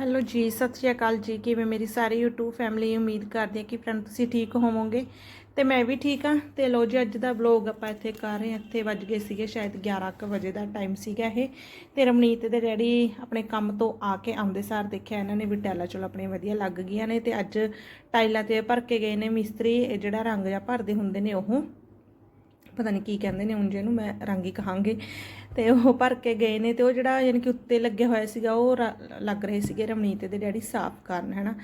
Hello ਜੀ, ਸਤਿ ਸ਼੍ਰੀ ਅਕਾਲ ਜੀ। ਕਿਵੇਂ ਮੇਰੀ ਸਾਰੀ YouTube ਫੈਮਿਲੀ ਉਮੀਦ ਕਰਦੀ ਹਾਂ ਕਿ ਫਰੈਂਡ ਤੁਸੀਂ ਠੀਕ ਹੋਵੋਗੇ। ਤੇ ਮੈਂ ਵੀ ਠੀਕ ਹਾਂ। ਤੇ ਲੋ ਜੀ, ਅੱਜ ਦਾ ਵਲੌਗ ਆਪਾਂ ਇੱਥੇ ਕਰ ਰਹੇ ਹਾਂ। ਇੱਥੇ ਵੱਜ ਗਏ ਸੀਗੇ ਸ਼ਾਇਦ 11 ਕੁ ਵਜੇ ਦਾ ਟਾਈਮ ਸੀਗਾ ਇਹ। ਤੇ ਰਮਨੀਤ ਦੇ ਡੈਡੀ ਆਪਣੇ ਕੰਮ ਤੋਂ ਆ ਕੇ ਆਉਂਦੇ ਸਾਰ ਦੇਖਿਆ ਇਹਨਾਂ ਨੇ ਵੀ ਟੈਲਾ ਚਲੋ ਆਪਣੇ ਵਧੀਆ ਲੱਗ ਗਈਆਂ ਨੇ। ਤੇ ਅੱਜ ਟਾਈਲਾਂ ਤੇ ਭਰ ਕੇ ਗਏ ਨੇ ਮਿਸਤਰੀ। ਇਹ ਜਿਹੜਾ ਰੰਗ ਜਾਂ ਭਰਦੇ ਹੁੰਦੇ ਨੇ ਉਹ। ਪਤਾ ਨਹੀਂ ਕੀ ਕਹਿੰਦੇ ਨੇ ਉਂਝ ਇਹਨੂੰ, ਮੈਂ ਰੰਗ ਹੀ ਕਹਾਂਗੇ। ਤੇ ਉਹ ਭਰ ਕੇ ਗਏ ਨੇ ਤੇ ਉਹ ਜਿਹੜਾ ਯਾਨੀ ਕਿ ਉੱਤੇ ਲੱਗਿਆ ਹੋਇਆ ਸੀਗਾ, ਉਹ ਲੱਗ ਰਹੇ ਸੀਗੇ ਰਮਨੀਤ ਦੇ ਡੈਡੀ ਸਾਫ਼ ਕਰਨ, ਹੈਨਾ?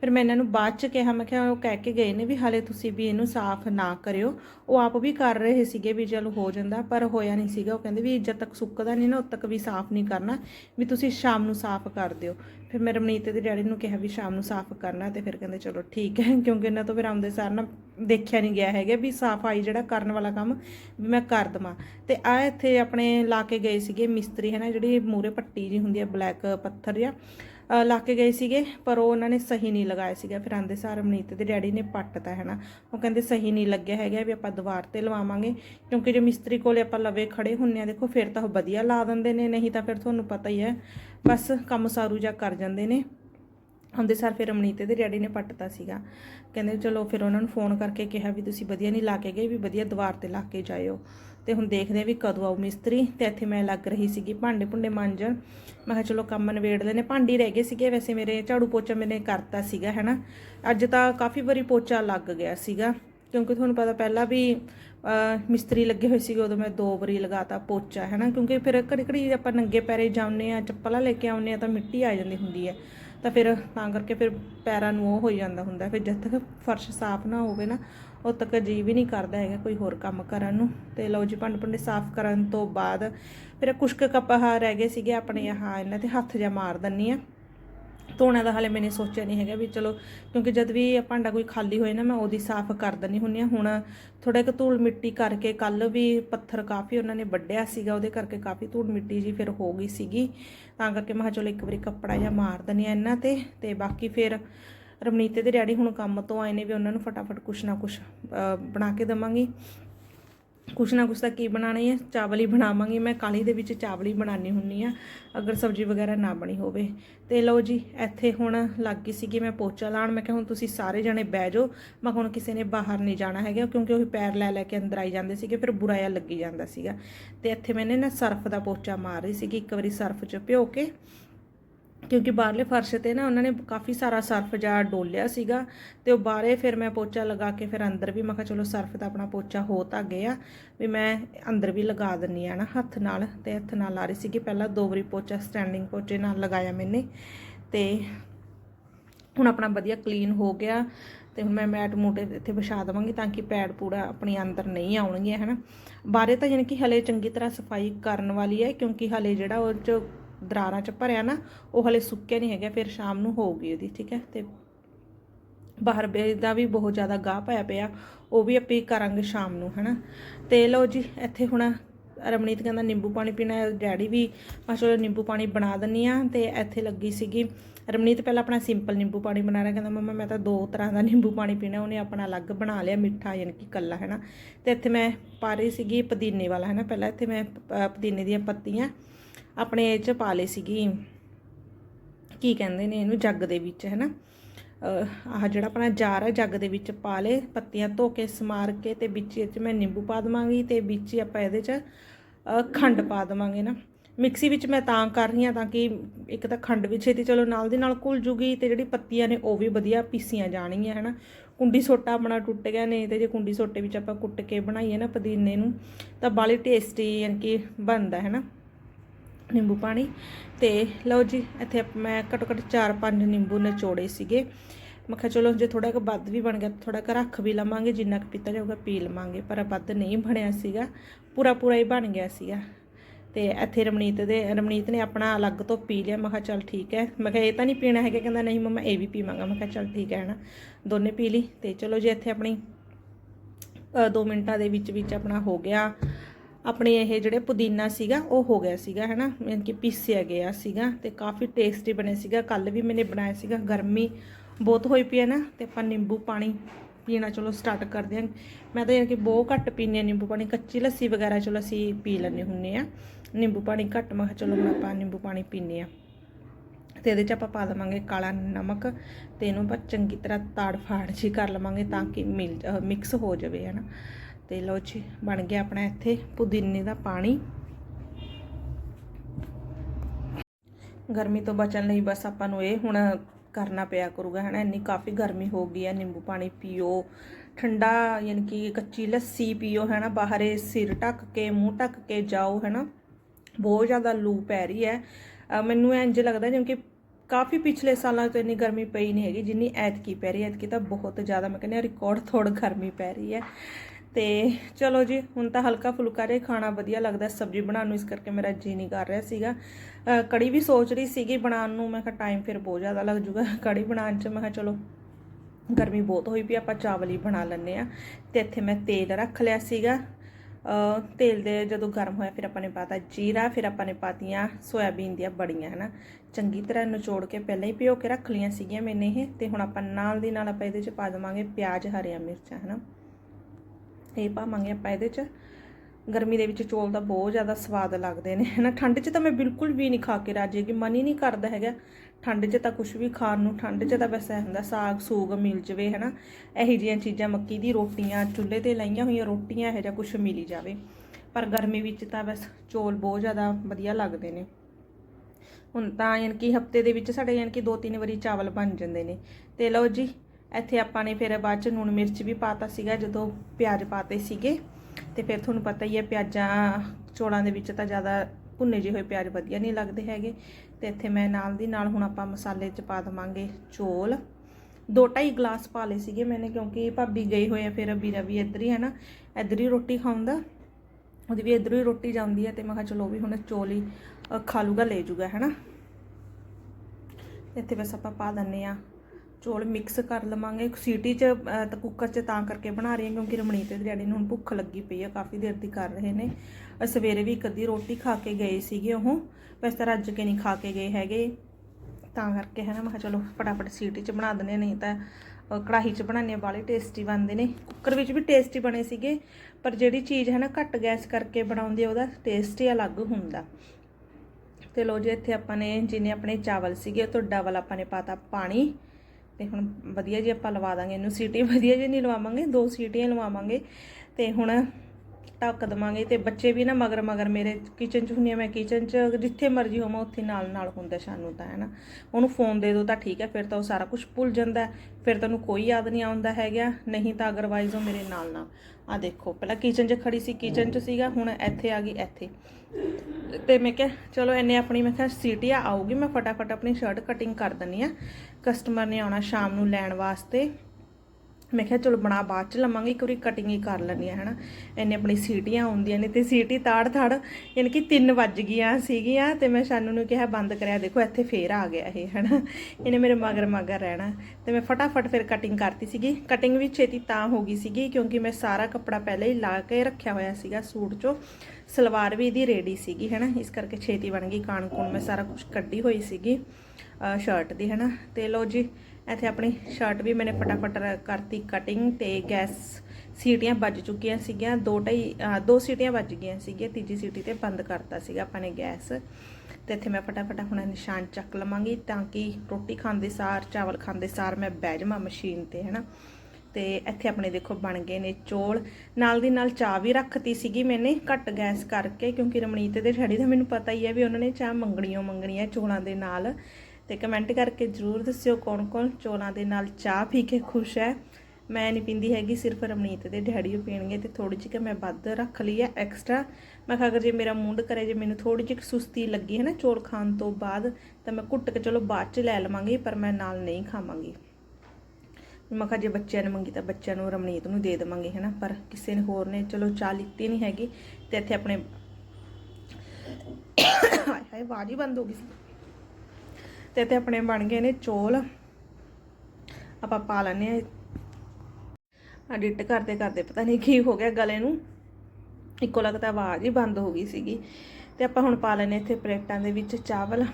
ਫਿਰ ਮੈਂ ਇਹਨਾਂ ਨੂੰ ਬਾਅਦ ਚ ਕਿਹਾ, ਮੈਂ ਕਿਹਾ ਉਹ ਕਹਿ ਕੇ ਗਏ ਨੇ ਵੀ ਹਾਲੇ ਤੁਸੀਂ ਵੀ ਇਹਨੂੰ ਸਾਫ਼ ਨਾ ਕਰਿਓ। ਉਹ ਆਪ ਵੀ ਕਰ ਰਹੇ ਸੀਗੇ ਵੀ ਚਲੋ ਹੋ ਜਾਂਦਾ, ਪਰ ਹੋਇਆ ਨਹੀਂ ਸੀਗਾ। ਉਹ ਕਹਿੰਦੇ ਵੀ ਜਦ ਤੱਕ ਸੁੱਕਦਾ ਨਹੀਂ ਨਾ, ਉਦ ਤੱਕ ਵੀ ਸਾਫ਼ ਨਹੀਂ ਕਰਨਾ, ਵੀ ਤੁਸੀਂ ਸ਼ਾਮ ਨੂੰ ਸਾਫ਼ ਕਰ ਦਿਓ। ਫਿਰ ਮੈਂ ਰਮਨੀਤ ਦੇ ਡੈਡੀ ਨੂੰ ਕਿਹਾ ਵੀ ਸ਼ਾਮ ਨੂੰ ਸਾਫ਼ ਕਰਨਾ ਤੇ ਫਿਰ ਕਹਿੰਦੇ ਚਲੋ ਠੀਕ ਹੈ, ਕਿਉਂਕਿ ਇਹਨਾਂ ਤੋਂ ਫਿਰ ਆਉਂਦੇ ਸਾਰ ਨਾ ਦੇਖਿਆ ਨਹੀਂ ਗਿਆ ਹੈਗਾ ਵੀ ਸਫ਼ਾਈ ਜਿਹੜਾ ਕਰਨ ਵਾਲਾ ਕੰਮ ਵੀ ਮੈਂ ਕਰ ਦਵਾਂ। ਤੇ ਆ ਇੱਥੇ ਆਪਣੇ ਲਾ ਕੇ ਗਏ ਸੀਗੇ ਮਿਸਤਰੀ, ਹੈ ਨਾ, ਜਿਹੜੀ ਮੂਰੇ ਪੱਟੀ ਜੀ ਹੁੰਦੀ ਹੈ, ਬਲੈਕ ਪੱਥਰ ਜਾਂ ਲਾ ਕੇ ਗਏ ਸੀਗੇ, ਪਰ ਉਹ ਉਹਨਾਂ ਨੇ ਸਹੀ ਨਹੀਂ ਲਗਾਇਆ ਸੀਗਾ। ਫਿਰ ਆਂਦੇ ਸਾਰ ਰਮਨੀਤ ਦੇ ਡੈਡੀ ਨੇ ਪੱਟਤਾ ਹੈ ਨਾ ਉਹ ਕਹਿੰਦੇ ਸਹੀ ਨਹੀਂ ਲੱਗਿਆ ਹੈਗਾ ਵੀ ਆਪਾਂ ਦੀਵਾਰ ਤੇ ਲਵਾਵਾਂਗੇ, ਕਿਉਂਕਿ ਜੇ ਮਿਸਤਰੀ ਕੋਲੇ ਆਪਾਂ ਲਵੇ ਖੜੇ ਹੁੰਨੇ ਆ, ਦੇਖੋ ਫਿਰ ਤਾਂ ਉਹ ਵਧੀਆ ਲਾ ਦਿੰਦੇ ਨੇ, ਨਹੀਂ ਤਾਂ ਫਿਰ ਤੁਹਾਨੂੰ ਪਤਾ ਹੀ ਹੈ। ਬਸ ਕੰਮ ਸਾਰੂ ਜਾ ਕਰ ਜਾਂਦੇ ਨੇ। ਆਉਂਦੇ ਸਾਰ ਫਿਰ ਰਮਨੀਤ ਦੇ ਡੈਡੀ ਨੇ ਪੱਟਤਾ ਸੀਗਾ। ਕਹਿੰਦੇ ਚਲੋ ਫਿਰ ਉਹਨਾਂ ਨੂੰ ਫੋਨ ਕਰਕੇ ਕਿਹਾ ਵੀ ਤੁਸੀਂ ਵਧੀਆ ਨਹੀਂ ਲਾ ਕੇ ਗਏ, ਵੀ ਵਧੀਆ ਦੀਵਾਰ ਤੇ ਲਾ ਕੇ ਜਾਇਓ। ਤੇ ਹੁਣ ਦੇਖਦੇ ਆ ਵੀ ਕਦੋਂ ਆਉ ਮਿਸਤਰੀ। ਤੇ ਇੱਥੇ ਮੈਂ ਲੱਗ ਰਹੀ ਸੀਗੀ ਭਾਂਡੇ ਭੁੰਡੇ ਮਾਂਜਣ। ਮੈਂ ਕਿਹਾ ਚਲੋ ਕੰਮ ਨਵੇੜ ਲੈਨੇ ਭਾਂਡੇ ਰਹਿ ਗਏ ਸੀਗੇ। ਵੈਸੇ ਮੇਰੇ ਝਾੜੂ ਪੋਚਾ ਮੈਨੇ ਕਰਤਾ ਸੀਗਾ, ਹੈਨਾ। ਅੱਜ ਤਾਂ ਕਾਫੀ ਵਾਰੀ ਪੋਚਾ ਲੱਗ ਗਿਆ ਸੀਗਾ। ਕਿਉਂਕਿ ਤੁਹਾਨੂੰ ਪਤਾ ਪਹਿਲਾਂ ਵੀ ਮਿਸਤਰੀ ਲੱਗੇ ਹੋਏ ਸੀਗੇ, ਉਦੋਂ ਮੈਂ ਦੋ ਵਾਰੀ ਲਗਾਤਾ ਪੋਚਾ, ਹੈਨਾ। ਕਿਉਂਕਿ ਫਿਰ ਘੜੀ ਘੜੀ ਆਪਾਂ ਨੰਗੇ ਪੈਰੇ ਜਾਂਦੇ ਆ ਚੱਪਲਾਂ ਲੈ ਕੇ ਆਉਂਦੇ ਆ ਤਾਂ ਮਿੱਟੀ ਆ ਜਾਂਦੀ ਹੁੰਦੀ ਹੈ। ਤਾਂ ਫਿਰ ਤਾਂ ਕਰਕੇ ਫਿਰ ਪੈਰਾਂ ਨੂੰ ਉਹ ਹੋ ਜਾਂਦਾ ਹੁੰਦਾ, ਫਿਰ ਜਦ ਤੱਕ ਫਰਸ਼ ਸਾਫ਼ ਨਾ ਹੋਵੇ ਨਾ, ਉਦ ਤੱਕ ਜੀ ਵੀ ਨਹੀਂ ਕਰਦਾ ਹੈਗਾ ਕੋਈ ਹੋਰ ਕੰਮ ਕਰਨ ਨੂੰ। ਤੇ ਲਓ ਜੀ ਭਾਂਡੇ ਭੰਡੇ ਸਾਫ਼ ਕਰਨ ਤੋਂ ਬਾਅਦ ਫਿਰ ਕੁਸ਼ਕ ਕੁ ਕੱਪ ਆਹ ਰਹਿ ਗਏ ਸੀਗੇ ਆਪਣੇ ਆਹ, ਇਹਨਾਂ ਤੇ ਹੱਥ ਜਾਂ ਮਾਰ ਦਿੰਨੀ ਆ ਧੋਣਾ ਦਾ ਹਾਲੇ ਮੈਨੇ ਸੋਚਿਆ ਨਹੀਂ ਹੈਗਾ ਵੀ ਚਲੋ, ਕਿਉਂਕਿ ਜਦ ਵੀ ਇਹ ਭਾਂਡਾ ਕੋਈ ਖਾਲੀ ਹੋਏ ਨਾ, ਮੈਂ ਉਹਦੀ ਸਾਫ਼ ਕਰ ਦਿੰਦੀ ਹੁੰਨੀ ਆ ਹੁਣ ਥੋੜਾ ਇੱਕ ਧੂਲ ਮਿੱਟੀ ਕਰਕੇ ਕੱਲ ਵੀ ਪੱਥਰ ਕਾਫੀ ਉਹਨਾਂ ਨੇ ਵੱਢਿਆ ਸੀਗਾ, ਉਹਦੇ ਕਰਕੇ ਕਾਫੀ ਧੂਲ ਮਿੱਟੀ ਜੀ ਫਿਰ ਹੋ ਗਈ ਸੀਗੀ। ਤਾਂ ਕਰਕੇ ਮੈਂ ਕਿਹਾ ਚਲੋ ਇੱਕ ਵਾਰੀ ਕੱਪੜਾ ਜਿਹਾ ਮਾਰ ਦਿੰਦੀ ਆ ਇਹਨਾਂ ਤੇ ਤੇ ਬਾਕੀ ਫਿਰ ਰਮਨੀਤੇ ਦੇ ਡੈਡੀ ਹੁਣ ਕੰਮ ਤੋਂ ਆਏ ਨੇ ਵੀ ਉਹਨਾਂ ਨੂੰ ਫਟਾਫਟ ਕੁਛ ਨਾ ਕੁਛ ਬਣਾ ਕੇ ਦਵਾਂਗੀ। ਕੁਛ ਨਾ ਕੁਛ ਤਾਂ ਕੀ ਬਣਾਣਾ ਹੈ ਚਾਵਲ ਹੀ ਬਣਾਵਾਂਗੀ ਮੈਂ, ਕਾਲੀ ਦੇ ਵਿੱਚ ਚਾਵਲ ਹੀ ਬਣਾਉਣੀ ਹੁੰਨੀ ਆ ਅਗਰ ਸਬਜ਼ੀ ਵਗੈਰਾ ਨਾ ਬਣੀ ਹੋਵੇ। ਤੇ ਲਓ ਜੀ, ਇੱਥੇ ਹੁਣ ਲੱਗ ਗਈ ਸੀਗੀ ਮੈਂ ਪੋਚਾ ਲਾਉਣ, ਮੈਂ ਕਿਹਾ ਹੁਣ ਤੁਸੀਂ ਸਾਰੇ ਜਣੇ ਬਹਿ ਜਾਓ, ਮੈਂ ਹੁਣ ਕਿਸੇ ਨੇ ਬਾਹਰ ਨਹੀਂ ਜਾਣਾ ਹੈਗਾ, ਕਿਉਂਕਿ ਉਹ ਪੈਰ ਲੈ ਲੈ ਕੇ ਅੰਦਰ ਆਈ ਜਾਂਦੇ ਸੀਗੇ, ਫਿਰ ਬੁਰਾਇਆ ਲੱਗੀ ਜਾਂਦਾ ਸੀਗਾ। ਤੇ ਇੱਥੇ ਮੈਨੇ ਨਾ ਸਰਫ ਦਾ ਪੋਚਾ ਮਾਰ ਰਹੀ ਸੀਗੀ, ਇੱਕ ਵਾਰੀ ਸਰਫ 'ਚ ਭਿਓ ਕੇ ਕਿਉਂਕਿ ਬਾਹਰਲੇ ਫਰਸ਼ ਤੇ ਨਾ ਉਹਨਾਂ ਨੇ ਕਾਫੀ ਸਾਰਾ ਸਰਫ ਜਾਂ ਡੋਲਿਆ ਸੀਗਾ ਤੇ ਉਹ ਬਾਹਰੇ ਫਿਰ ਮੈਂ ਪੋਚਾ ਲਗਾ ਕੇ ਫਿਰ ਅੰਦਰ ਵੀ ਮੈਂ ਕਿਹਾ ਚਲੋ ਸਰਫ ਦਾ ਆਪਣਾ ਪੋਚਾ ਹੋ ਤਾਂ ਗਿਆ ਵੀ ਮੈਂ ਅੰਦਰ ਵੀ ਲਗਾ ਦਿੰਨੀ ਆ ਨਾ ਹੱਥ ਨਾਲ ਤੇ ਹੱਥ ਨਾਲ ਲਾ ਰਹੀ ਸੀ ਕਿ ਪਹਿਲਾਂ ਦੋ ਵਾਰੀ ਪੋਚਾ ਸਟੈਂਡਿੰਗ ਪੋਚੇ ਨਾਲ ਲਗਾਇਆ ਮੈਨੇ ਤੇ ਹੁਣ ਆਪਣਾ ਵਧੀਆ ਕਲੀਨ ਹੋ ਗਿਆ ਤੇ ਹੁਣ ਮੈਂ ਮੈਟ ਮੋਟੇ ਇੱਥੇ ਵਿਛਾ ਦੇਵਾਂਗੀ ਤਾਂ ਕਿ ਪੈੜ ਪੂੜਾ ਆਪਣੀ ਅੰਦਰ ਨਹੀਂ ਆਉਣਗੀਆਂ, ਹਨਾ। ਬਾਰੇ ਤਾਂ ਯਾਨੀ ਕਿ ਹਲੇ ਚੰਗੀ ਤਰ੍ਹਾਂ ਸਫ਼ਾਈ ਕਰਨ ਵਾਲੀ ਹੈ ਕਿਉਂਕਿ ਹਲੇ ਜਿਹੜਾ ਉਹ ਚ ਦਰਾਰਾਂ ਚ ਭਰਿਆ ਨਾ, ਉਹ ਹਲੇ ਸੁੱਕਿਆ ਨਹੀਂ ਹੈਗਾ, ਫਿਰ ਸ਼ਾਮ ਨੂੰ ਹੋਊਗੀ ਉਹਦੀ, ਠੀਕ ਹੈ? ਤੇ ਬਾਹਰ ਬੇ ਦਾ ਵੀ ਬਹੁਤ ਜ਼ਿਆਦਾ ਗਾਹ ਪਾਇਆ ਪਿਆ, ਉਹ ਵੀ ਆਪਾਂ ਕਰਾਂਗੇ ਸ਼ਾਮ ਨੂੰ, ਹਨਾ? ਤੇ ਲਓ ਜੀ, ਇੱਥੇ ਹੁਣ ਰਮਨੀਤ ਕਹਿੰਦਾ, ਨਿੰਬੂ ਪਾਣੀ ਪੀਣਾ ਡੈਡੀ ਵੀ ਮੈਂ ਚਲੋ ਨਿੰਬੂ ਪਾਣੀ ਬਣਾ ਦਿੰਨੀ ਆ, ਤੇ ਇੱਥੇ ਲੱਗੀ ਸੀਗੀ। ਰਮਨੀਤ ਪਹਿਲਾਂ ਆਪਣਾ ਸਿੰਪਲ ਨਿੰਬੂ ਪਾਣੀ ਬਣਾ ਰਿਹਾ, ਕਹਿੰਦਾ, ਮੰਮਾ, ਮੈਂ ਤਾਂ ਦੋ ਤਰ੍ਹਾਂ ਦਾ ਨਿੰਬੂ ਪਾਣੀ ਪੀਣਾ, ਉਹਨੇ ਆਪਣਾ ਅਲੱਗ ਬਣਾ ਲਿਆ, ਮਿੱਠਾ ਯਾਨੀ ਕਿ ਕੱਲਾ ਹੈ ਨਾ ਤੇ ਇੱਥੇ ਮੈਂ ਪਾ ਰਹੀ ਸੀਗੀ ਪੁਦੀਨੇ ਵਾਲਾ ਹੈ ਨਾ ਪਹਿਲਾਂ ਇੱਥੇ ਮੈਂ ਪੁਦੀਨੇ ਦੀਆਂ ਪੱਤੀਆਂ ਆਪਣੇ ਇਹ ਚ ਪਾ ਲਈ ਸੀਗੀ। ਕੀ ਕਹਿੰਦੇ ਨੇ ਇਹਨੂੰ? ਜੱਗ ਦੇ ਵਿੱਚ ਹੈ ਨਾ ਆਹ ਜਿਹੜਾ ਆਪਣਾ ਜਾਰ ਹੈ ਜੱਗ ਦੇ ਵਿੱਚ ਪਾ ਲੇ ਪੱਤੀਆਂ ਧੋ ਕੇ, ਸਮਾਰ ਕੇ ਤੇ ਵਿੱਚ ਇਹ 'ਚ ਮੈਂ ਨਿੰਬੂ ਪਾ ਦਵਾਂਗੀ ਤੇ ਵਿੱਚ ਹੀ ਆਪਾਂ ਇਹਦੇ 'ਚ ਖੰਡ ਪਾ ਦਵਾਂਗੇ ਨਾ। ਮਿਕਸੀ ਵਿੱਚ ਮੈਂ ਤਾਂ ਕਰ ਰਹੀ ਹਾਂ ਤਾਂ ਕਿ ਇੱਕ ਤਾਂ ਖੰਡ ਵੀ ਛੇਤੀ ਚਲੋ ਨਾਲ ਦੀ ਨਾਲ ਘੁਲ ਜੂਗੀ ਤੇ ਜਿਹੜੀ ਪੱਤੀਆਂ ਨੇ ਉਹ ਵੀ ਵਧੀਆ ਪੀਸੀਆਂ ਜਾਣਗੀਆਂ ਹੈ ਨਾ ਕੁੰਡੀ ਸੋਟਾ ਆਪਣਾ ਟੁੱਟ ਗਿਆ ਨੇ ਤੇ ਜੇ ਕੁੰਡੀ ਸੋਟੇ ਵਿੱਚ ਆਪਾਂ ਕੁੱਟ ਕੇ ਬਣਾਈਏ ਨਾ ਪੁਦੀਨੇ ਨੂੰ ਤਾਂ ਬਾਲੀ ਟੇਸਟੀ ਯਾਨੀ ਕਿ ਬਣਦਾ ਹੈ ਨਾ ਨਿੰਬੂ ਪਾਣੀ ਤੇ ਲਓ ਜੀ, ਇੱਥੇ ਮੈਂ ਘੱਟੋ ਘੱਟ 4-5 ਨਿੰਬੂ ਨਿਚੋੜੇ ਸੀਗੇ। ਮੈਂ ਕਿਹਾ ਚਲੋ ਜੇ ਥੋੜਾ ਜਿਹਾ ਵੱਧ ਵੀ ਬਣ ਗਿਆ ਥੋੜਾ ਕੁ ਰੱਖ ਵੀ ਲਵਾਂਗੇ, ਜਿੰਨਾ ਕੁ ਪੀਤਾ ਜਾਊਗਾ ਪੀ ਲਵਾਂਗੇ। ਪਰ ਵੱਧ ਨਹੀਂ ਬਣਿਆ ਸੀਗਾ ਪੂਰਾ ਪੂਰਾ ਹੀ ਬਣ ਗਿਆ ਸੀਗਾ। ਤੇ ਇੱਥੇ ਰਮਨੀਤ ਦੇ ਰਮਨੀਤ ਨੇ ਆਪਣਾ ਅਲੱਗ ਤੋਂ ਪੀ ਲਿਆ। ਮੈਂ ਕਿਹਾ ਚੱਲ ਠੀਕ ਹੈ। ਮੈਂ ਕਿਹਾ ਇਹ ਤਾਂ ਨਹੀਂ ਪੀਣਾ ਹੈਗਾ, ਕਹਿੰਦਾ ਨਹੀਂ ਮਮਾ, ਇਹ ਵੀ ਪੀਵਾਂਗਾ। ਮੈਂ ਕਿਹਾ ਚੱਲ ਠੀਕ ਹੈ ਨਾ ਦੋਨੇ ਪੀ ਲਈ ਤੇ ਚਲੋ ਜੀ ਇੱਥੇ ਆਪਣੀ 2 ਮਿੰਟਾਂ ਦੇ ਵਿੱਚ ਵਿੱਚ ਆਪਣਾ ਹੋ ਗਿਆ। ਆਪਣੇ ਇਹ ਜਿਹੜੇ ਪੁਦੀਨਾ ਸੀਗਾ, ਉਹ ਹੋ ਗਿਆ ਸੀਗਾ, ਹੈਨਾ? ਯਾਨੀ ਕਿ ਪੀਸਿਆ ਗਿਆ ਸੀਗਾ ਤੇ ਕਾਫੀ ਟੇਸਟੀ ਬਣੇ ਸੀਗਾ। ਕੱਲ ਵੀ ਮੈਨੇ ਬਣਾਇਆ ਸੀਗਾ, ਗਰਮੀ ਬਹੁਤ ਹੋਈ ਪਈ ਹੈ ਨਾ, ਤੇ ਆਪਾਂ ਨਿੰਬੂ ਪਾਣੀ ਪੀਣਾ ਚਲੋ ਸਟਾਰਟ ਕਰਦੇ ਹਾਂ। ਮੈਂ ਤਾਂ ਯਾਨੀ ਕਿ ਬਹੁਤ ਘੱਟ ਪੀਂਦੇ ਹਾਂ ਨਿੰਬੂ ਪਾਣੀ, ਕੱਚੀ ਲੱਸੀ ਵਗੈਰਾ ਚਲੋ ਅਸੀਂ ਪੀ ਲੈਂਦੇ ਹੁੰਨੇ ਆ ਨਿੰਬੂ ਪਾਣੀ ਘੱਟ, ਮੈਂ ਕਿਹਾ ਚਲੋ ਮੈਂ ਆਪਾਂ ਨਿੰਬੂ ਪਾਣੀ ਪੀਂਦੇ ਆ ਤੇ ਇਹਦੇ ਚ ਆਪਾਂ ਪਾ ਦੇਵਾਂਗੇ ਕਾਲਾ ਨਮਕ ਤੇ ਇਹਨੂੰ ਆਪਾਂ ਚੰਗੀ ਤਰ੍ਹਾਂ ਤਾੜ ਫਾੜ ਜੀ ਕਰ ਲਵਾਂਗੇ ਤਾਂ ਕਿ ਮਿਲ ਮਿਕਸ ਹੋ ਜਾਵੇ, ਹਨਾ? ਤੇ ਲਓ ਜੀ, ਬਣ ਗਿਆ ਆਪਣਾ ਇੱਥੇ ਪੁਦੀਨੇ ਦਾ ਪਾਣੀ। ਗਰਮੀ ਤੋਂ ਬਚਣ ਲਈ ਬਸ ਆਪਾਂ ਨੂੰ ਇਹ ਹੁਣ ਕਰਨਾ ਪਿਆ ਕਰੂਗਾ, ਹਨਾ? ਇੰਨੀ ਕਾਫੀ ਗਰਮੀ ਹੋ ਗਈ ਹੈ ਨਿੰਬੂ ਪਾਣੀ ਪੀਓ, ਠੰਡਾ ਯਾਨੀ ਕਿ ਕੱਚੀ ਲੱਸੀ ਪੀਓ, ਹਨਾ? ਬਾਹਰੇ ਸਿਰ ਢੱਕ ਕੇ, ਮੂੰਹ ਢੱਕ ਕੇ ਜਾਓ, ਹਨਾ? ਬਹੁਤ ਜ਼ਿਆਦਾ ਲੂ ਪੈ ਰਹੀ ਹੈ। ਅਹ ਮੈਨੂੰ ਇੰਜ ਲੱਗਦਾ ਜਿਵੇਂ ਕਿ ਕਾਫੀ ਪਿਛਲੇ ਸਾਲਾਂ ਤੋਂ ਇੰਨੀ ਗਰਮੀ ਪਈ ਨਹੀਂ ਹੈਗੀ, ਜਿੰਨੀ ਐਤਕੀ ਪੈ ਰਹੀ ਹੈ। ਐਤਕੀ ਤਾਂ ਬਹੁਤ ਜ਼ਿਆਦਾ ਮੈਂ ਕਹਿੰਦੀ ਹਾਂ ਰਿਕਾਰਡ ਤੋੜ ਗਰਮੀ ਪੈ ਰਹੀ ਹੈ। ਤੇ ਚਲੋ ਜੀ, ਹੁਣ ਤਾਂ ਹਲਕਾ ਫੁਲਕਾ ਜਿਹਾ ਖਾਣਾ ਵਧੀਆ ਲੱਗਦਾ ਸਬਜ਼ੀ ਬਣਾਉਣ ਨੂੰ, ਇਸ ਕਰਕੇ ਮੇਰਾ ਜੀ ਨਹੀਂ ਕਰ ਰਿਹਾ ਸੀਗਾ। ਕੜੀ ਵੀ ਸੋਚ ਰਹੀ ਸੀਗੀ ਬਣਾਉਣ ਨੂੰ, ਮੈਂ ਕਿਹਾ ਟਾਈਮ ਫਿਰ ਬਹੁਤ ਜ਼ਿਆਦਾ ਲੱਗ ਜੂਗਾ ਕੜੀ ਬਣਾਉਣ 'ਚ, ਮੈਂ ਕਿਹਾ ਚਲੋ ਗਰਮੀ ਬਹੁਤ ਹੋਈ ਪਈ, ਆਪਾਂ ਚਾਵਲ ਹੀ ਬਣਾ ਲੈਂਦੇ ਆ ਤੇ ਇੱਥੇ ਮੈਂ ਤੇਲ ਰੱਖ ਲਿਆ ਸੀਗਾ। ਤੇਲ ਦੇ ਜਦੋਂ ਗਰਮ ਹੋਇਆ, ਫਿਰ ਆਪਾਂ ਨੇ ਪਾਤਾ ਜੀਰਾ, ਫਿਰ ਆਪਾਂ ਨੇ ਪਾਤੀਆਂ ਸੋਇਆਬੀਨ ਦੀਆਂ ਬੜੀਆਂ, ਹਨਾ। ਚੰਗੀ ਤਰ੍ਹਾਂ ਨਿਚੋੜ ਕੇ ਪਹਿਲਾਂ ਹੀ ਭਿਓ ਕੇ ਰੱਖ ਲਈਆਂ ਸੀਗੀਆਂ ਮੈਨੇ ਇਹ, ਤੇ ਹੁਣ ਆਪਾਂ ਨਾਲ ਦੀ ਨਾਲ ਆਪਾਂ ਇਹਦੇ 'ਚ ਪਾ ਦੇਵਾਂਗੇ ਪਿਆਜ਼, ਹਰੀਆਂ ਮਿਰਚਾਂ, ਹਨਾ। ਇਹ ਪਾਵਾਂਗੇ ਆਪਾਂ ਇਹਦੇ 'ਚ। ਗਰਮੀ ਦੇ ਵਿੱਚ ਚੌਲ ਦਾ ਬਹੁਤ ਜ਼ਿਆਦਾ ਸਵਾਦ ਲੱਗਦੇ ਨੇ। ਹਨਾ, ਠੰਡ 'ਚ ਤਾਂ ਮੈਂ ਬਿਲਕੁਲ ਵੀ ਨਹੀਂ ਖਾ ਕੇ ਰਾਜੀ ਕਿ ਮਨ ਹੀ ਨਹੀਂ ਕਰਦਾ ਹੈਗਾ। ਠੰਡ 'ਚ ਤਾਂ ਕੁਝ ਵੀ ਖਾਣ ਨੂੰ, ਠੰਡ 'ਚ ਤਾਂ ਬਸ ਇਹ ਹੁੰਦਾ, ਸਾਗ, ਸੂਗ ਮਿਲ ਜਵੇ, ਹਨਾ। ਇਹੋ ਜਿਹੀਆਂ ਚੀਜ਼ਾਂ, ਮੱਕੀ ਦੀ ਰੋਟੀਆਂ, ਚੁੱਲ੍ਹੇ ਤੇ ਲਾਈਆਂ ਹੋਈਆਂ ਰੋਟੀਆਂ, ਇਹੋ ਜਿਹਾ ਕੁਝ ਮਿਲੀ ਜਾਵੇ। ਪਰ ਗਰਮੀ ਵਿੱਚ ਤਾਂ ਬਸ ਚੌਲ ਬਹੁਤ ਜ਼ਿਆਦਾ ਵਧੀਆ ਲੱਗਦੇ ਨੇ। ਹੁਣ ਤਾਂ ਯਾਨੀ ਕਿ ਹਫ਼ਤੇ ਦੇ ਵਿੱਚ ਸਾਡੇ ਯਾਨੀ ਕਿ ਦੋ ਤਿੰਨ ਵਾਰੀ ਚਾਵਲ ਬਣ ਜਾਂਦੇ ਨੇ। ਤੇ ਲਓ ਜੀ ਇੱਥੇ ਆਪਾਂ ਨੇ ਫਿਰ ਬਾਅਦ ਚ ਨੂਣ ਮਿਰਚ ਵੀ ਪਾਤਾ ਸੀਗਾ, ਜਦੋਂ ਪਿਆਜ਼ ਪਾਤੇ ਸੀਗੇ। ਤੇ ਫਿਰ ਤੁਹਾਨੂੰ ਪਤਾ ਹੀ ਹੈ, ਪਿਆਜ਼ਾਂ, ਚੋਲਾਂ ਦੇ ਵਿੱਚ ਤਾਂ ਜ਼ਿਆਦਾ ਭੁੰਨੇ ਜਿਹੇ ਹੋਏ ਪਿਆਜ਼ ਵਧੀਆ ਨਹੀਂ ਲੱਗਦੇ ਹੈਗੇ। ਤੇ ਇੱਥੇ ਮੈਂ ਨਾਲ ਦੀ ਨਾਲ ਹੁਣ ਆਪਾਂ ਮਸਾਲੇ 'ਚ ਪਾ ਦਵਾਂਗੇ ਚੋਲ। ਦੋ ਢਾਈ ਗਲਾਸ ਪਾ ਲਏ ਸੀਗੇ ਮੈਨੇ, ਕਿਉਂਕਿ ਭਾਬੀ ਗਈ ਹੋਏ ਆ ਫਿਰ ਵੀਰਾ ਰਵੀ ਇੱਧਰ ਹੀ ਹੈ ਨਾ, ਇੱਧਰ ਹੀ ਰੋਟੀ ਖਾਉਂਦਾ ਉਹਦੀ ਵੀ ਇੱਧਰੋਂ ਹੀ ਰੋਟੀ ਜਾਂਦੀ ਹੈ ਤੇ ਮੈਂ ਕਿਹਾ ਚਲੋ ਉਹ ਵੀ ਹੁਣ ਚੋਲ ਹੀ ਖਾ ਲੂਗਾ ਲੈ ਜੂਗਾ, ਹੈ ਨਾ। ਇੱਥੇ ਬਸ ਆਪਾਂ ਪਾ ਦਿੰਨੇ ਆ। ਚੌਲ ਮਿਕਸ ਕਰ ਲਵਾਂਗੇ। ਸੀਟੀ 'ਚ ਤਾਂ ਕੁੱਕਰ 'ਚ ਤਾਂ ਕਰਕੇ ਬਣਾ ਰਹੀ ਹਾਂ ਕਿਉਂਕਿ ਰਮਣੀ ਦੇ ਡੈਡੀ ਨੂੰ ਹੁਣ ਭੁੱਖ ਲੱਗੀ ਪਈ ਆ, ਕਾਫੀ ਦੇਰ ਦੀ ਕਰ ਰਹੇ ਨੇ। ਸਵੇਰੇ ਵੀ ਇੱਕ ਅੱਧੀ ਰੋਟੀ ਖਾ ਕੇ ਗਏ ਸੀਗੇ ਉਹ ਵੈਸੇ ਤਾਂ ਰੱਜ ਕੇ ਨਹੀਂ ਖਾ ਕੇ ਗਏ ਹੈਗੇ। ਤਾਂ ਕਰਕੇ ਹੈ ਨਾ ਮੈਂ ਚਲੋ ਫਟਾਫਟ ਸੀਟੀ 'ਚ ਬਣਾ ਦਿੰਦੇ ਨਹੀਂ ਤਾਂ ਕੜਾਹੀ 'ਚ ਬਣਾਉਂਦੇ ਆ ਬਾਲੇ ਟੇਸਟੀ ਬਣਦੇ ਨੇ। ਕੁੱਕਰ ਵਿੱਚ ਵੀ ਟੇਸਟੀ ਬਣੇ ਸੀਗੇ, ਪਰ ਜਿਹੜੀ ਚੀਜ਼ ਹੈ ਨਾ ਘੱਟ ਗੈਸ ਕਰਕੇ ਬਣਾਉਂਦੇ ਉਹਦਾ ਟੇਸਟ ਹੀ ਅਲੱਗ ਹੁੰਦਾ। ਤੇ ਲੋ ਜੀ, ਇੱਥੇ ਆਪਾਂ ਨੇ ਜਿਨੇ ਆਪਣੇ ਚਾਵਲ ਸੀਗੇ, ਉਹ ਤੋਂ ਡਬਲ ਆਪਾਂ ਨੇ ਪਾਤਾ ਪਾਣੀ। ਤੇ ਹੁਣ ਵਧੀਆ ਜੀ ਆਪਾਂ ਲਵਾ ਦਾਂਗੇ। ਇਹਨੂੰ ਸੀਟੀ ਵਧੀਆ ਜੀ ਨਹੀਂ ਲਵਾਵਾਂਗੇ, ਦੋ ਸੀਟੀਆਂ ਲਵਾਵਾਂਗੇ। ਤੇ ਹੁਣ ਢੱਕ ਦਵਾਂਗੇ ਤੇ ਬੱਚੇ ਵੀ ਨਾ ਮਗਰ ਮਗਰ ਮੇਰੇ ਕਿਚਨ 'ਚ ਹੁੰਨੀ ਆ ਮੈਂ ਕਿਚਨ 'ਚ ਜਿੱਥੇ ਮਰਜ਼ੀ ਹੋਵਾਂ, ਉੱਥੇ ਨਾਲ ਨਾਲ ਹੁੰਦਾ ਸਾਨੂੰ ਤਾਂ ਹੈ ਨਾ ਉਹਨੂੰ ਫੋਨ ਦੇ ਦੋ ਤਾਂ ਠੀਕ ਹੈ, ਫਿਰ ਤਾਂ ਉਹ ਸਾਰਾ ਕੁਝ ਭੁੱਲ ਜਾਂਦਾ ਫਿਰ ਤਾਂ ਕੋਈ ਯਾਦ ਨਹੀਂ ਆਉਂਦਾ ਹੈਗਾ, ਨਹੀਂ ਤਾਂ ਅਗਰਵਾਈਜ਼ ਉਹ ਮੇਰੇ ਨਾਲ ਨਾਲ ਆ ਦੇਖੋ, ਪਹਿਲਾਂ ਕਿਚਨ 'ਚ ਖੜੀ ਸੀ ਕਿਚਨ 'ਚ ਸੀਗਾ, ਹੁਣ ਇੱਥੇ ਆ ਗਈ, ਇੱਥੇ। ਤੇ ਮੈਂ ਕਿਹਾ, ਚਲੋ ਇੰਨੇ ਆਪਣੀ, ਮੈਂ ਕਿਹਾ, ਸੀਟੀ ਆਊਗੀ, ਮੈਂ ਫਟਾਫਟ ਆਪਣੀ ਸ਼ਰਟ ਕਟਿੰਗ ਕਰ ਦਿੰਨੀ ਆ ਕਸਟਮਰ ਨੇ ਆਉਣਾ ਸ਼ਾਮ ਨੂੰ ਲੈਣ ਵਾਸਤੇ। ਮੈਂ ਕਿਹਾ ਚਲੋ ਬਣਾ ਬਾਅਦ ਚ ਲਵਾਂਗੇ, ਇੱਕ ਵਾਰੀ ਕਟਿੰਗ ਹੀ ਕਰ ਲੈਣੀ ਆ ਹਨਾ। ਇੰਨੇ ਆਪਣੀ ਸੀਟੀਆਂ ਆਉਂਦੀਆਂ ਨੇ ਤੇ ਸੀਟੀ ਤਾੜ ਤਾੜ ਯਾਨੀ ਕਿ 3 ਵੱਜ ਗਈਆਂ ਸੀਗੀਆਂ ਤੇ ਮੈਂ ਸ਼ਾਨੂ ਨੂੰ ਕਿਹਾ, ਬੰਦ ਕਰਿਆ ਦੇਖੋ, ਇੱਥੇ ਫੇਰ ਆ ਗਿਆ ਇਹ, ਹਨਾ। ਇਹਨੇ ਮੇਰੇ ਮਗਰ ਮਗਰ ਰਹਿਣਾ। ਤੇ ਮੈਂ ਫਟਾਫਟ ਫਿਰ ਕਟਿੰਗ ਕਰਤੀ ਸੀਗੀ। ਕਟਿੰਗ ਵੀ ਛੇਤੀ ਤਾਂ ਹੋ ਗਈ ਸੀਗੀ, ਕਿਉਂਕਿ ਮੈਂ ਸਾਰਾ ਕੱਪੜਾ ਪਹਿਲਾਂ ਹੀ ਲਾ ਕੇ ਰੱਖਿਆ ਹੋਇਆ ਸੀਗਾ ਸੂਟ 'ਚੋਂ। ਸਲਵਾਰ ਵੀ ਇਹਦੀ ਰੈਡੀ ਸੀਗੀ, ਹਨਾ। ਇਸ ਕਰਕੇ ਛੇਤੀ ਬਣ ਗਈ ਕਾਣ ਕੂਣ ਮੈਂ ਸਾਰਾ ਕੁਝ ਕੱਢੀ ਹੋਈ ਸੀਗੀ ਸ਼ਰਟ ਦੀ, ਹਨਾ। ਤੇ ਲੋ ਜੀ ਇੱਥੇ ਆਪਣੀ ਸ਼ਰਟ ਵੀ ਮੈਨੇ ਫਟਾਫਟ ਕਰਤੀ ਕਟਿੰਗ ਤੇ ਗੈਸ ਸੀਟੀਆਂ ਵੱਜ ਚੁੱਕੀਆਂ ਸੀਗੀਆਂ। ਦੋ ਢਾਈ ਦੋ ਸੀਟੀਆਂ ਵੱਜ ਗਈਆਂ ਸੀਗੀਆਂ। ਤੀਜੀ ਸੀਟੀ ਤੇ ਬੰਦ ਕਰਤਾ ਸੀਗਾ ਆਪਾਂ ਨੇ ਗੈਸ ਤੇ ਇੱਥੇ ਮੈਂ ਫਟਾਫਟ ਹੁਣ ਨਿਸ਼ਾਨ ਚੱਕ ਲਵਾਂਗੀ ਤਾਂ ਕਿ ਰੋਟੀ ਖਾਂਦੇ ਸਾਰ, ਚਾਵਲ ਖਾਂਦੇ ਸਾਰ ਮੈਂ ਬਹਿ ਜਾਵਾਂ ਮਸ਼ੀਨ ਤੇ, ਹਨਾ। ਤੇ ਇੱਥੇ ਆਪਣੇ ਦੇਖੋ ਬਣ ਗਏ ਨੇ ਚੋਲ। ਨਾਲ ਦੀ ਨਾਲ ਚਾਹ ਵੀ ਰੱਖਤੀ ਸੀਗੀ ਮੈਨੇ ਘੱਟ ਗੈਸ ਕਰਕੇ ਕਿਉਂਕਿ ਰਮਣੀਤ ਦੇ ਡੈਡੀ ਦਾ ਮੈਨੂੰ ਪਤਾ ਹੀ ਹੈ ਵੀ ਉਹਨਾਂ ਨੇ ਚਾਹ ਮੰਗਣੀਆਂ ਮੰਗਣੀਆਂ ਚੋਲਾਂ ਦੇ ਨਾਲ। ਤੇ ਕਮੈਂਟ ਕਰਕੇ ਜਰੂਰ ਦੱਸਿਓ ਕੌਣ-ਕੌਣ ਚੋਲਾਂ ਦੇ ਨਾਲ ਚਾਹ ਪੀ ਕੇ ਖੁਸ਼ ਹੈ। ਮੈਂ ਨਹੀਂ ਪੀਂਦੀ ਹੈਗੀ, ਸਿਰਫ ਰਮਨੀਤ ਦੇ ਡੈਡੀ ਉਹ ਪੀਣਗੇ ਤੇ ਥੋੜੀ ਜਿਹੀ ਕਿ ਮੈਂ ਵੱਧ ਰੱਖ ਲਈ ਹੈ ਐਕਸਟਰਾ ਮੈਂ ਕਿਹਾ, ਅਗਰ ਜੇ ਮੇਰਾ ਮੂਡ ਕਰੇ, ਜੇ ਮੈਨੂੰ ਥੋੜੀ ਜਿਹੀ ਸੁਸਤੀ ਲੱਗੀ ਹੈ ਨਾ ਚੋਲ ਖਾਣ ਤੋਂ ਬਾਅਦ, ਤਾਂ ਮੈਂ ਘੁੱਟ ਕੇ ਚਲੋ ਬਾਅਦ ਚ ਲੈ ਲਵਾਂਗੀ, ਪਰ ਮੈਂ ਨਾਲ ਨਹੀਂ ਖਾਵਾਂਗੀ। ਮੈਂ ਕਿਹਾ, ਜੇ ਬੱਚਿਆਂ ਨੇ ਮੰਗੀ ਤਾਂ ਬੱਚਿਆਂ ਨੂੰ ਰਮਨੀਤ ਨੂੰ ਦੇ ਦੇਵਾਂਗੇ ਹਨਾ ਪਰ ਕਿਸੇ ਨੇ ਹੋਰ ਨੇ ਚਲੋ ਚਾਹ ਲਿੱਤੀ ਨਹੀਂ ਹੈਗੀ ਤੇ ਇੱਥੇ ਆਪਣੇ ਹਾਏ ਹਾਏ, ਆਵਾਜ਼ ਹੀ ਬੰਦ ਹੋ ਗਈ ਸੀ। ਤੇ ਇੱਥੇ ਆਪਣੇ ਬਣ ਗਏ ਨੇ ਚੋਲ। ਆਪਾਂ ਪਾ ਲੈਣੇ ਆ ਐਡਿਟ ਕਰਦੇ ਕਰਦੇ ਪਤਾ ਨਹੀਂ ਕੀ ਹੋ ਗਿਆ ਗਲੇ ਨੂੰ। ਇੱਕੋ ਲੱਗਦਾ ਆਵਾਜ਼ ਹੀ ਬੰਦ ਹੋ ਗਈ ਸੀਗੀ। ਤੇ ਆਪਾਂ ਹੁਣ ਪਾ ਲੈਣੇ ਇੱਥੇ ਪਲੇਟਾਂ ਦੇ ਵਿੱਚ ਚਾਵਲ।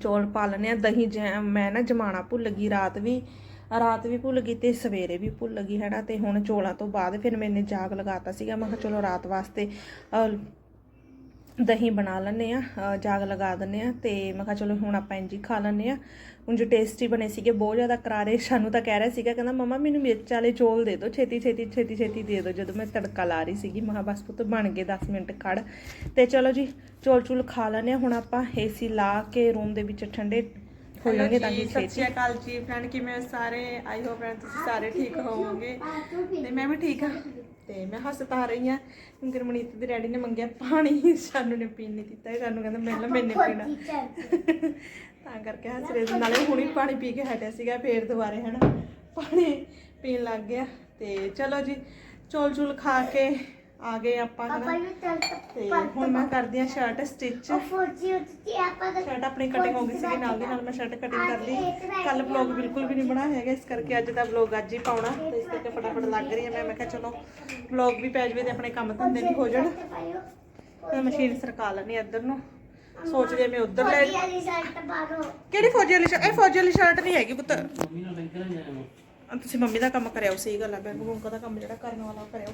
ਚੌਲ ਪਾ ਲੈਣੇ ਆ ਦਹੀਂ ਜੈ, ਮੈਂ ਨਾ ਜਮਾਣਾ ਭੁੱਲ ਗਈ, ਰਾਤ ਵੀ ਰਾਤ ਵੀ ਭੁੱਲ ਗਈ ਤੇ ਸਵੇਰੇ ਵੀ ਭੁੱਲ ਗਈ, ਹੈਨਾ। ਤੇ ਹੁਣ ਚੋਲਾਂ ਤੋਂ ਬਾਅਦ ਫਿਰ ਮੈਨੇ ਜਾਗ ਲਗਾਤਾ ਸੀਗਾ। ਮੈਂ ਕਿਹਾ ਚਲੋ ਰਾਤ ਵਾਸਤੇ ਦਹੀਂ ਬਣਾ ਲੈਂਦੇ ਆ ਜਾਗ ਲਗਾ ਦਿੰਦੇ ਆ ਤੇ ਮੈਂ ਕਿਹਾ ਚਲੋ ਹੁਣ ਆਪਾਂ ਇੰਜੀ ਖਾ ਲੈਂਦੇ ਆ ਹੁਣ ਜੋ ਟੇਸਟੀ ਬਣੇ ਸੀਗੇ, ਬਹੁਤ ਜ਼ਿਆਦਾ ਕਰਾਰੇ, ਸਾਨੂੰ ਤਾਂ ਕਹਿ ਰਿਹਾ ਸੀਗਾ, ਕਹਿੰਦਾ ਮਮਾ ਮੈਨੂੰ ਮਿਰਚ ਵਾਲੇ ਚੌਲ ਦੇ ਦਿਓ, ਛੇਤੀ ਛੇਤੀ ਛੇਤੀ ਛੇਤੀ ਦੇ ਦਿਓ, ਜਦੋਂ ਮੈਂ ਤੜਕਾ ਲਾ ਰਹੀ ਸੀਗੀ। ਮੈਂ ਕਿਹਾ ਬਸ ਪੁੱਤ ਬਣ ਗਏ 10 ਮਿੰਟ, ਖੜ। ਤੇ ਚਲੋ ਜੀ, ਚੌਲ ਚੂਲ ਖਾ ਲੈਂਦੇ ਆ ਹੁਣ ਆਪਾਂ ਏਸੀ ਲਾ ਕੇ ਰੂਮ ਦੇ ਵਿੱਚ ਠੰਡੇ ਹੋ ਜਾਣਗੇ ਤਾਂ ਕਿ ਸਤਿ ਸ਼੍ਰੀ ਅਕਾਲ ਜੀ ਫਰੈਂਡ ਕਿਵੇਂ ਹੋ ਸਾਰੇ? ਆਈ ਹੋਪ ਫਰੈਂਡ ਤੁਸੀਂ ਸਾਰੇ ਠੀਕ ਹੋਵੋਗੇ। ਤੇ ਮੈਂ ਵੀ ਠੀਕ ਹਾਂ। ਤੇ ਮੈਂ ਹੱਸਤਾ ਰਹੀ ਹਾਂ। ਕਿਉਂਕਿ ਰਮਣੀਤ ਦੇ ਡੈਡੀ ਨੇ ਮੰਗਿਆ ਪਾਣੀ। ਸਾਨੂੰ ਨੇ ਪੀਣ ਨਹੀਂ ਦਿੱਤਾ। ਸਾਨੂੰ ਕਹਿੰਦਾ ਪਹਿਲਾਂ ਮੈਨੇ ਪੀਣਾ। ਤਾਂ ਕਰਕੇ ਹੱਸ ਰਹੇ ਨਾਲੇ ਹੁਣੀ ਪਾਣੀ ਪੀ ਕੇ ਹਟਿਆ ਸੀਗਾ ਫੇਰ ਦੁਬਾਰੇ ਹਨਾ। ਪਾਣੀ ਪੀਣ ਲੱਗ ਗਿਆ। ਤੇ ਚਲੋ ਜੀ ਚੌਲ ਚੂਲ ਖਾ ਕੇ ਆ ਗਏ ਆਪਾਂ ਹਨਾ। ਤੇ ਹੁਣ ਮੈਂ ਕਰਦੀ ਆ ਸ਼ਰਟ ਸਟਿਚ ਸ਼ਰਟ ਆਪਣੀ ਕਟਿੰਗ ਹੋ ਗਈ ਸੀਗੀ ਨਾਲ ਦੀ ਨਾਲ ਮੈਂ ਸ਼ਰਟ ਕਟਿੰਗ ਕਰ ਲਈ ਕੱਲ ਵਲੌਗ ਬਿਲਕੁਲ ਵੀ ਨਹੀਂ ਬਣਾਇਆ ਹੈਗਾ ਇਸ ਕਰਕੇ ਅੱਜ ਦਾ ਵਲੌਗ ਅੱਜ ਹੀ ਪਾਉਣਾ ਤੇ ਇਸ ਕਰਕੇ ਫਟਾਫਟ ਲੱਗ ਰਹੀ ਹੈ ਮੈਂ। ਮੈਂ ਕਿਹਾ ਚਲੋ ਵਲੌਗ ਵੀ ਪੈ ਜਵੇ ਤੇ ਆਪਣੇ ਕੰਮ ਧੰਦੇ ਵੀ ਹੋ ਜਾਣ। ਮੈਂ ਮਸ਼ੀਨ ਸਰਕਾ ਲੈਣੀ ਇੱਧਰ ਨੂੰ। ਸੋਚਦੀ ਆ ਮੈਂ ਉੱਧਰ ਲੈ ਕਿਹੜੀ ਫੌਜੀ ਵਾਲੀ ਸ਼ਰਟ ਇਹ ਫੌਜੀ ਵਾਲੀ ਸ਼ਰਟ ਨਹੀਂ ਹੈਗੀ ਪੁੱਤ। ਆ ਤੁਸੀਂ ਮੰਮੀ ਦਾ ਕੰਮ ਕਰਿਓ ਸਹੀ ਗੱਲ ਹੈ ਬੈਂਕ ਬੁੰਕ ਦਾ ਕੰਮ ਜਿਹੜਾ ਕਰਨ ਵਾਲਾ ਕਰਿਓ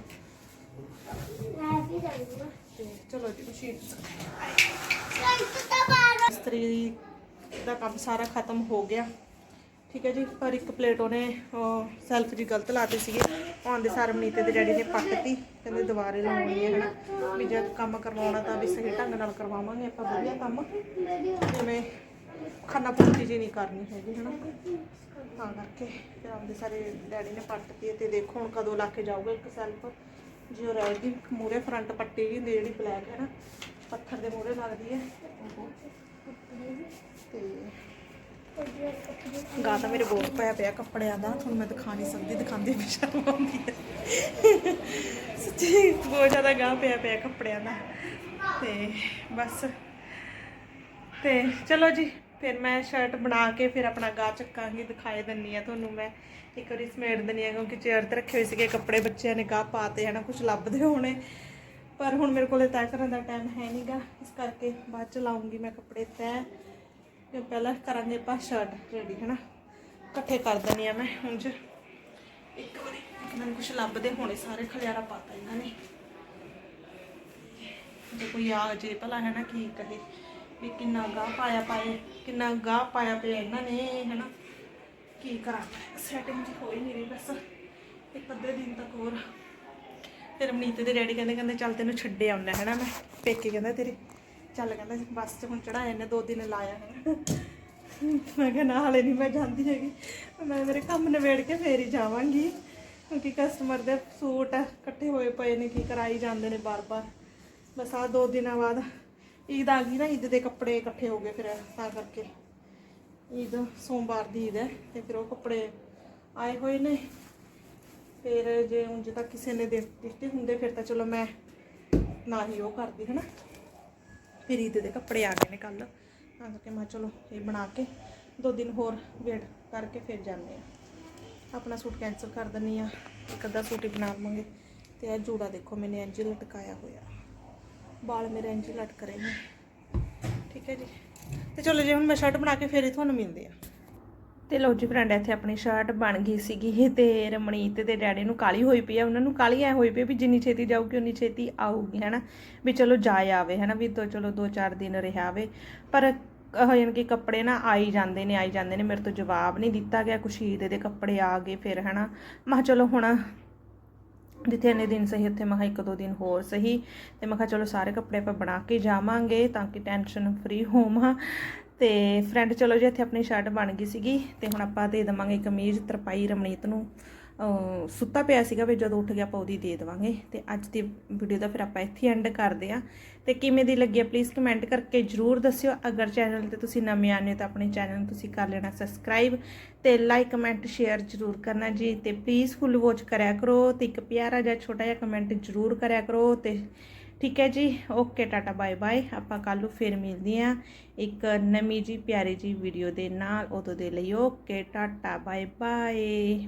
ਤੇ ਚਲੋ ਜੀ ਮਸ਼ੀਨ ਇਸਤਰੀ ਦਾ ਕੰਮ ਸਾਰਾ ਖਤਮ ਹੋ ਗਿਆ। ਠੀਕ ਹੈ ਜੀ ਪਰ ਇੱਕ ਪਲੇਟ ਉਹਨੇ ਸੈਲਫ ਜੀ ਗਲਤ ਲਾਤੀ ਸੀਗੀ। ਆਉਂਦੇ ਸਾਰ ਮਨੀਤੇ ਦੇ ਡੈਡੀ ਨੇ ਪੱਟਤੀ ਕਹਿੰਦੇ ਦੁਬਾਰੇ ਲਾਉਣੀ ਹੈ ਹਨਾ। ਵੀ ਜੇ ਕੰਮ ਕਰਵਾਉਣਾ ਤਾਂ ਵੀ ਸਹੀ ਢੰਗ ਨਾਲ ਕਰਵਾਵਾਂਗੇ ਆਪਾਂ ਵਧੀਆ ਕੰਮ। ਜਿਵੇਂ ਖਾਣਾ ਪੂਰਤੀ ਜੀ ਨਹੀਂ ਕਰਨੀ ਹੈਗੀ ਹਨਾ। ਤਾਂ ਕਰਕੇ ਫਿਰ ਆਉਂਦੇ ਸਾਰੇ ਡੈਡੀ ਨੇ ਪੱਟਤੀ ਤੇ ਦੇਖੋ ਹੁਣ ਕਦੋਂ ਲਾ ਕੇ ਜਾਊਗਾ ਇੱਕ ਸੈਲਫ। ਜੋ ਰਹਿ ਗਈ ਮੂਰੇ ਫਰੰਟ ਪੱਟੀ ਵੀ ਹੁੰਦੀ ਜਿਹੜੀ ਬਲੈਕ ਹੈ ਨਾ, ਪੱਥਰ ਦੇ ਮੂਰੇ ਲੱਗਦੀ ਹੈ। ਉਹ ਤੇ ਗਾ ਤਾਂ ਮੇਰੇ ਬਹੁਤ ਪਿਆ ਪਿਆ ਕੱਪੜਿਆਂ ਦਾ ਤੁਹਾਨੂੰ ਮੈਂ ਦਿਖਾ ਨਹੀਂ ਸਕਦੀ, ਦਿਖਾਉਂਦੀ ਵੀ ਸ਼ਰਮ ਆਉਂਦੀ ਹੈ। ਸੱਚੀ ਬਹੁਤ ਜ਼ਿਆਦਾ ਗਾ ਪਿਆ ਪਿਆ ਕੱਪੜਿਆਂ ਦਾ। ਤੇ ਬਸ, ਤੇ ਚਲੋ ਜੀ। ਫਿਰ ਮੈਂ ਸ਼ਰਟ ਬਣਾ ਕੇ ਫਿਰ ਆਪਣਾ ਗਾ ਚੱਕਾਂਗੀ ਦਿਖਾਏ ਦਿੰਨੀ ਆ ਤੁਹਾਨੂੰ ਮੈਂ। ਇੱਕ ਵਾਰੀ ਸਮੇਟ ਦਿੰਨੀ ਆ ਕਿਉਂਕਿ ਚੇਅਰ ਤੇ ਰੱਖੇ ਹੋਏ ਸੀਗੇ, ਕੱਪੜੇ ਬੱਚਿਆਂ ਨੇ ਗਾ ਪਾਤੇ ਹਨਾ ਕੁਝ ਲੱਭਦੇ ਹੋਣੇ। ਪਰ ਹੁਣ ਮੇਰੇ ਕੋਲੇ ਤੈਅ ਕਰਨ ਦਾ ਟਾਈਮ ਹੈ ਨਹੀਂਗਾ ਇਸ ਕਰਕੇ ਬਾਅਦ ਚ ਲਾਉਂਗੀ ਮੈਂ ਕੱਪੜੇ ਤੈਅ। ਤੇ ਪਹਿਲਾਂ ਕਰਾਂਗੇ ਆਪਾਂ ਸ਼ਰਟ ਰੈਡੀ ਹਨਾ। ਇਕੱਠੇ ਕਰ ਦਿੰਨੀ ਆ ਮੈਂ ਹੁਣ ਚ। ਇੱਕ ਵਾਰੀ ਮੈਨੂੰ ਕੁਝ ਲੱਭਦੇ ਹੋਣੇ, ਸਾਰੇ ਖਲਿਆਰਾ ਪਾਤਾ ਇਹਨਾਂ ਨੇ। ਜੇ ਕੋਈ ਆ ਜੇ ਭਲਾ ਹੈ ਨਾ ਕੀ ਕਹੇ। ਵੀ ਕਿੰਨਾ ਗਾਹ ਪਾਇਆ ਪਾਏ ਕਿੰਨਾ ਗਾਹ ਪਾਇਆ ਪਿਆ ਇਹਨਾਂ ਨੇ, ਹੈਨਾ? ਕੀ ਕਰਾਂ? ਸੈਟਿੰਗ ਜੀ ਹੋਈ ਨਹੀਂ ਰਹੀ ਬਸ। ਇੱਕ ਅੱਧੇ ਦਿਨ ਤੱਕ ਹੋਰ। ਫਿਰ ਮਨੀਤ ਦੇ ਡੈਡੀ ਕਹਿੰਦੇ ਕਹਿੰਦੇ ਚੱਲ ਤੈਨੂੰ ਛੱਡੇ ਆਉਣਾ ਹੈਨਾ ਮੈਂ? ਪੇਕੇ ਕਹਿੰਦਾ ਤੇਰੇ। ਚੱਲ ਕਹਿੰਦਾ ਬੱਸ 'ਚ ਹੁਣ ਚੜਾ ਨੇ ਦੋ ਦਿਨ ਲਾਇਆ ਮੈਂ ਕਿਹਾ, ਨਾ, ਹਾਲੇ ਨਹੀਂ ਮੈਂ ਜਾਂਦੀ ਹੈਗੀ। ਮੈਂ ਮੇਰੇ ਕੰਮ ਨਿਬੇੜ ਕੇ ਫੇਰ ਹੀ ਜਾਵਾਂਗੀ। ਕਿਉਂਕਿ ਕਸਟਮਰ ਦੇ ਸੂਟ ਇਕੱਠੇ ਹੋਏ ਪਏ ਨੇ, ਕੀ ਕਰਾਈ ਜਾਂਦੇ ਨੇ ਬਾਰ-ਬਾਰ। ਬਸ ਆ ਦੋ ਦਿਨਾਂ ਬਾਅਦ ਈਦ ਆ ਗਈ ਨਾ, ਈਦ ਦੇ ਕੱਪੜੇ ਇਕੱਠੇ ਹੋ ਗਏ ਫਿਰ, ਤਾਂ ਕਰਕੇ। ਈਦ, ਸੋਮਵਾਰ ਦੀ ਈਦ ਹੈ, ਤੇ ਫਿਰ ਉਹ ਕੱਪੜੇ ਆਏ ਹੋਏ ਨੇ। ਫਿਰ ਜੇ ਉਂਝ ਤਾਂ ਕਿਸੇ ਨੇ ਦੇ ਦਿੱਤੇ ਹੁੰਦੇ, ਫਿਰ ਤਾਂ ਚਲੋ ਮੈਂ ਨਾ ਹੀ ਉਹ ਕਰਦੀ, ਹਨਾ। ਫਿਰ ਈਦ ਦੇ ਕੱਪੜੇ ਆ ਗਏ ਨੇ ਕੱਲ ਤਾਂ ਕਰਕੇ ਮੈਂ ਚਲੋ ਇਹ ਬਣਾ ਕੇ ਦੋ ਦਿਨ ਹੋਰ ਵੇਟ ਕਰਕੇ ਫਿਰ ਜਾਂਦੇ ਆ ਆਪਣਾ ਸੂਟ ਕੈਂਸਲ ਕਰ ਦਿੰਨੀ ਆ ਇੱਕ ਅੱਧਾ ਸੂਟ ਹੀ ਬਣਾ ਲਵਾਂਗੇ। ਤੇ ਇਹ ਜੂੜਾ ਦੇਖੋ, ਮੈਨੇ ਇੰਜ ਲਟਕਾਇਆ ਹੋਇਆ। ਵਾਲ ਮੇਰੇ ਇੰਜ ਲਟਕ ਰਹੇ ਨੇ। ਠੀਕ ਹੈ ਜੀ। ਤੇ ਚਲੋ ਜੀ, ਹੁਣ ਮੈਂ ਸ਼ਰਟ ਬਣਾ ਕੇ ਫੇਰ ਹੀ ਤੁਹਾਨੂੰ ਮਿਲਦੇ ਆ ਤੇ ਲੋ ਜੀ ਫਰੈਂਡ, ਇੱਥੇ ਆਪਣੀ ਸ਼ਰਟ ਬਣ ਗਈ ਸੀਗੀ ਤੇ ਰਮਣੀਤ ਦੇ ਡੈਡੀ ਨੂੰ ਕਾਲੀ ਹੋਈ ਪਈ ਆ। ਉਹਨਾਂ ਨੂੰ ਕਾਲੀ ਐ ਹੋਈ ਪਈ ਵੀ ਜਿੰਨੀ ਛੇਤੀ ਜਾਊਗੀ, ਉਨੀ ਛੇਤੀ ਆਊਗੀ, ਹੈਨਾ? ਵੀ ਚਲੋ ਜਾ ਆਵੇ, ਹੈਨਾ? ਵੀ ਤੋਂ ਚਲੋ 2-4 ਦਿਨ ਰਿਹਾ ਆਵੇ ਪਰ ਹੋ ਜਾਣ ਕਿ ਕੱਪੜੇ ਨਾ ਆਈ ਜਾਂਦੇ ਨੇ, ਆਈ ਜਾਂਦੇ ਨੇ। ਮੇਰੇ ਤੋਂ ਜਵਾਬ ਨਹੀਂ ਦਿੱਤਾ ਗਿਆ। ਕੁਛ ਦੇ ਕੱਪੜੇ ਆ ਗਏ ਫਿਰ, ਹੈਨਾ? ਮੈਂ ਕਿਹਾ ਚਲੋ ਹੁਣ ਜਿੱਥੇ ਇੰਨੇ ਦਿਨ ਸਹੀ, ਉੱਥੇ ਮੈਂ ਕਿਹਾ ਇੱਕ ਦੋ ਦਿਨ ਹੋਰ ਸਹੀ। ਤੇ ਮੈਂ ਕਿਹਾ ਚਲੋ ਸਾਰੇ ਕੱਪੜੇ ਆਪਾਂ ਬਣਾ ਕੇ ਜਾਵਾਂਗੇ ਤਾਂ ਕਿ ਟੈਨਸ਼ਨ ਫ੍ਰੀ ਹੋਵਾਂ। ਤੇ ਫਰੈਂਡ ਚਲੋ ਜੀ, ਇੱਥੇ ਆਪਣੀ ਸ਼ਰਟ ਬਣ ਗਈ ਸੀਗੀ ਤੇ ਹੁਣ ਆਪਾਂ ਦੇ ਦੇਵਾਂਗੇ ਕਮੀਜ਼ ਤਰਪਾਈ ਰਮਣੀਤ ਨੂੰ। ਸੁੱਤਾ ਪਿਆ ਸੀਗਾ ਵੀ ਜਦੋਂ ਉੱਠ ਗਿਆ ਆਪਾਂ ਉਹਦੀ ਦੇ ਦੇਵਾਂਗੇ ਤੇ ਅੱਜ ਦੀ ਵੀਡੀਓ ਦਾ ਫਿਰ ਆਪਾਂ ਇੱਥੇ ਐਂਡ ਕਰਦੇ ਆ ਤੇ ਕਿਵੇਂ ਦੀ ਲੱਗੀ ਆ ਪਲੀਜ਼ ਕਮੈਂਟ ਕਰਕੇ ਜਰੂਰ ਦੱਸਿਓ। ਅਗਰ ਚੈਨਲ ਤੇ ਤੁਸੀਂ ਨਵੇਂ ਆਨੇ ਹੋ ਤਾਂ ਆਪਣੇ ਚੈਨਲ ਨੂੰ ਤੁਸੀਂ ਕਰ ਲੈਣਾ ਸਬਸਕ੍ਰਾਈਬ ਤੇ ਲਾਈਕ ਕਮੈਂਟ ਸ਼ੇਅਰ ਜਰੂਰ ਕਰਨਾ ਜੀ ਤੇ ਪਲੀਜ਼ ਫੁੱਲ ਵਾਚ ਕਰਿਆ ਕਰੋ ਤੇ ਇੱਕ ਪਿਆਰਾ ਜਿਹਾ ਛੋਟਾ ਜਿਹਾ ਕਮੈਂਟ ਜਰੂਰ ਕਰਿਆ ਕਰੋ ਤੇ ਠੀਕ ਹੈ ਜੀ ਓਕੇ ਟਾਟਾ ਬਾਏ ਬਾਏ ਆਪਾਂ ਕੱਲ ਨੂੰ ਫੇਰ ਮਿਲਦੇ ਆ ਇੱਕ ਨਵੀਂ ਜੀ ਪਿਆਰੀ ਜੀ ਵੀਡੀਓ ਦੇ ਨਾਲ, ਉਦੋਂ ਦੇ ਲਈ ਓਕੇ ਟਾਟਾ ਬਾਏ ਬਾਏ